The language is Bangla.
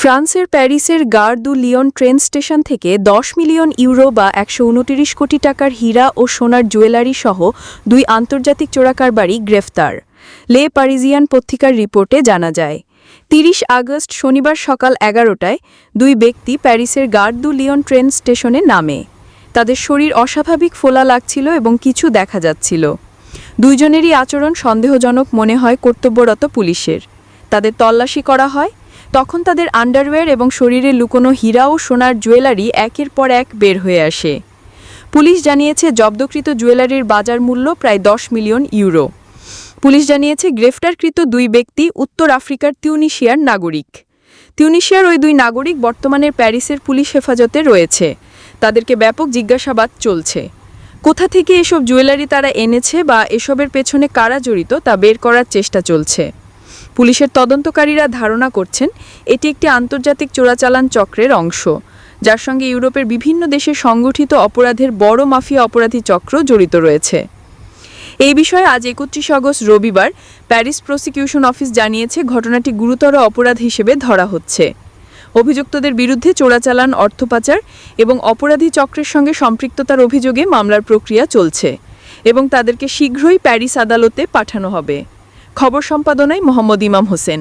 ফ্রান্সের প্যারিসের গার দু ট্রেন স্টেশন থেকে দশ মিলিয়ন ইউরো বা একশো কোটি টাকার হীরা ও সোনার জুয়েলারি সহ দুই আন্তর্জাতিক চোরাকারবারি গ্রেফতার। লে পারিজিয়ান পত্রিকার রিপোর্টে জানা যায়, তিরিশ আগস্ট শনিবার সকাল এগারোটায় দুই ব্যক্তি প্যারিসের গার দু ট্রেন স্টেশনে নামে। তাদের শরীর অস্বাভাবিক ফোলা লাগছিল এবং কিছু দেখা যাচ্ছিল। দুইজনেরই আচরণ সন্দেহজনক মনে হয় কর্তব্যরত পুলিশের। তাদের তল্লাশি করা হয় তখন তাদের আন্ডারওয়্যার এবং শরীরে লুকোনো হীরা ও সোনার জুয়েলারি একের পর এক বের হয়ে আসে। পুলিশ জানিয়েছে জব্দকৃত জুয়েলারির বাজার মূল্য প্রায় দশ মিলিয়ন ইউরো। পুলিশ জানিয়েছে গ্রেফতারকৃত দুই ব্যক্তি উত্তর আফ্রিকার তিউনিশিয়ার নাগরিক। তিউনিশিয়ার ওই দুই নাগরিক বর্তমানে প্যারিসের পুলিশ হেফাজতে রয়েছে। তাদেরকে ব্যাপক জিজ্ঞাসাবাদ চলছে। কোথা থেকে এসব জুয়েলারি তারা এনেছে বা এসবের পেছনে কারা জড়িত তা বের করার চেষ্টা চলছে। পুলিশের তদন্তকারীরা ধারণা করছেন, এটি একটি আন্তর্জাতিক চোরাচালান চক্রের অংশ, যার সঙ্গে ইউরোপের বিভিন্ন দেশে সংগঠিত অপরাধের বড় মাফিয়া অপরাধী চক্র জড়িত রয়েছে। এই বিষয়ে আজ একত্রিশ আগস্ট রবিবার প্যারিস প্রসিকিউশন অফিস জানিয়েছে, ঘটনাটি গুরুতর অপরাধ হিসেবে ধরা হচ্ছে। অভিযুক্তদের বিরুদ্ধে চোরাচালান অর্থ পাচার এবং অপরাধী চক্রের সঙ্গে সম্পৃক্ততার অভিযোগে মামলার প্রক্রিয়া চলছে এবং তাদেরকে শীঘ্রই প্যারিস আদালতে পাঠানো হবে। খবর সম্পাদনায় মোহাম্মদ ইমাম হোসেন।